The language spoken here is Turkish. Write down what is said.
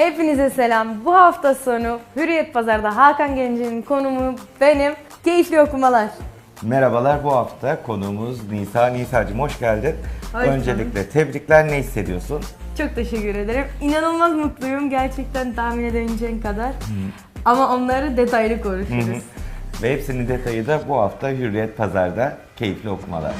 Hepinize selam. Bu hafta sonu Hürriyet Pazar'da Hakan Gence'nin konumu benim. Keyifli okumalar. Merhabalar bu hafta konuğumuz Nisa. Nisa'cığım hoş geldin. Hoş Öncelikle tebrikler ne hissediyorsun? Çok teşekkür ederim. İnanılmaz mutluyum gerçekten tahmin edebileceğin kadar. Ama onları detaylı konuşuruz. Ve hepsinin detayı da bu hafta Hürriyet Pazar'da keyifli okumalar.